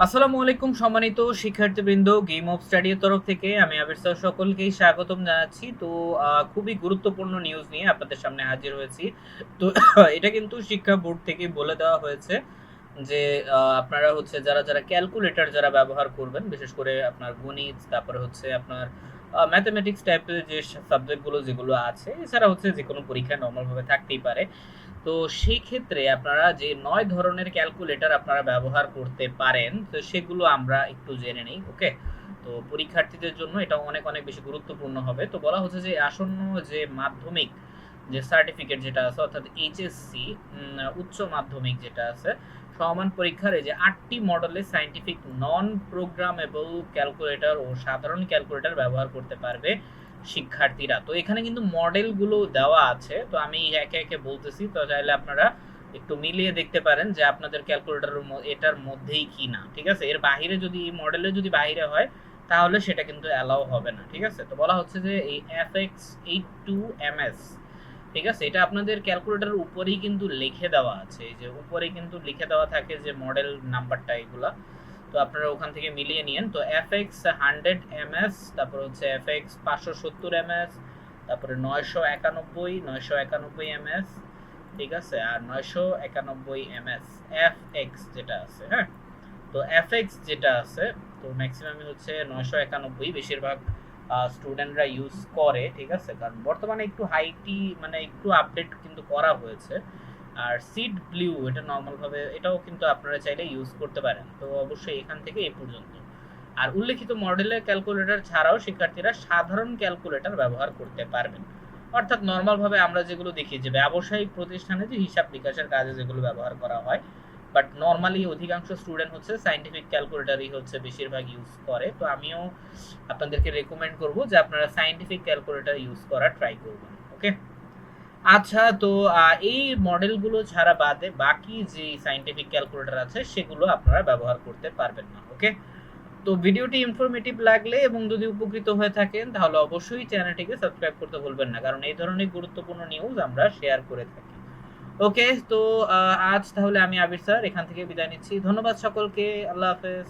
আসসালামু আলাইকুম সম্মানিত শিক্ষার্থীবৃন্দ গেম অফ স্টাডির তরফ থেকে আমি আবির স্যার সকলকেই স্বাগতম জানাচ্ছি। তো খুবই গুরুত্বপূর্ণ নিউজ নিয়ে আপনাদের সামনে হাজির হয়েছি। তো, এটা কিন্তু শিক্ষা বোর্ড থেকে বলে দেওয়া হয়েছে যে আপনারা হচ্ছে যারা যারা ক্যালকুলেটর যারা ব্যবহার করবেন, বিশেষ করে আপনার গণিত, তারপরে হচ্ছে আপনার ম্যাথমেটিক্স টাইপের যে সাবজেক্টগুলো যেগুলো আছে, এছাড়া হচ্ছে যে কোনো পরীক্ষায় নর্মালভাবে থাকতেই পারে। তো সেই ক্ষেত্রে আপনারা যে নয় ধরনের ক্যালকুলেটর আপনারা ব্যবহার করতে পারেন, তো সেগুলো আমরা একটু জেনে নিই ওকে তো পরীক্ষার্থীদের জন্য এটা অনেক অনেক বেশি গুরুত্বপূর্ণ হবে। তো বলা হচ্ছে যে আসন্ন যে মাধ্যমিক যে সার্টিফিকেট যেটা আছে, অর্থাৎ এইচএসসি উচ্চ মাধ্যমিক যেটা আছে, সমান পরীক্ষার এই যে আটটি মডেলের সাইন্টিফিক নন প্রোগ্রামেবল ক্যালকুলেটর ও সাধারণ ক্যালকুলেটর ব্যবহার করতে পারবে শিক্ষার্থীরা। তো এখানে কিন্তু মডেলগুলো দেওয়া আছে, তো আমি একে একে বলতেছি, তো চাইলে আপনারা একটু মিলিয়ে দেখতে পারেন যে আপনাদের ক্যালকুলেটর এটার মধ্যেই কি না ঠিক আছে? এর বাইরে যদি, এই মডেলে যদি বাইরে হয়, তাহলে সেটা কিন্তু অ্যালাউ হবে না, ঠিক আছে? তো বলা হচ্ছে যে এই F X eight two M S ঠিক আছে? এটা আপনাদের ক্যালকুলেটরের উপরেই কিন্তু লিখে দেওয়া আছে। যে উপরে কিন্তু লিখে দেওয়া থাকে যে মডেল নাম্বারটা এগুলা। তো আপনারা ওখান থেকে মিলিয়ে নিন তো F X hundred M S তারপর হচ্ছে এফ এক্স পাঁচশো সত্তর এম এস তারপরে নয়শো একানব্বই নয়শো একানব্বই এম এস ঠিক আছে? আর নয়শো একানব্বই এম এস এফ এক্স যেটা আছে হ্যাঁ? তো এফ এক্স যেটা আছে, তো ম্যাক্সিমামই হচ্ছে নয়শো একানব্বই বেশিরভাগ। স্টুডেন্টরা ইউজ করে, ঠিক আছে? কারণ বর্তমানে একটু হাইটি মানে একটু আপডেট কিন্তু করা হয়েছে। আর সিড ব্লু এটা নর্মালভাবে এটাও কিন্তু আপনারা চাইলে ইউজ করতে পারেন। তো অবশ্যই এখান থেকে এ পর্যন্ত। আর উল্লেখিত মডেলের ক্যালকুলেটর ছাড়াও শিক্ষার্থীরা সাধারণ ক্যালকুলেটর ব্যবহার করতে পারবেন। অর্থাৎ নর্মালভাবে আমরা যেগুলো দেখি, যে ব্যবসায়িক প্রতিষ্ঠানে যে হিসাব নিকাশের কাজে যেগুলো ব্যবহার করা হয় বাট নর্মালি অধিকাংশ স্টুডেন্ট হচ্ছে সাইন্টিফিক ক্যালকুলেটরই হচ্ছে বেশিরভাগ ইউজ করে। তো আমিও আপনাদেরকে রেকমেন্ড করব যে আপনারা সাইন্টিফিক ক্যালকুলেটর ইউজ করা ট্রাই করবেন ওকে আচ্ছা তো এই মডেলগুলো ছাড়া বাদে বাকি যে সাইন্টিফিক ক্যালকুলেটর আছে সেগুলো আপনারা ব্যবহার করতে পারবেন না ওকে তো ভিডিওটি ইনফরমেটিভ লাগলে এবং যদি উপকৃত হয়ে থাকেন তাহলে অবশ্যই চ্যানেলটিকে সাবস্ক্রাইব করতে ভুলবেন না। কারণ এই ধরনের গুরুত্বপূর্ণ নিউজ আমরা শেয়ার করে থাকি। ওকে তো আজ তাহলে আমি আবির স্যার, এখান থেকে বিদায় নিচ্ছি। ধন্যবাদ সকলকে, আল্লাহ হাফেজ।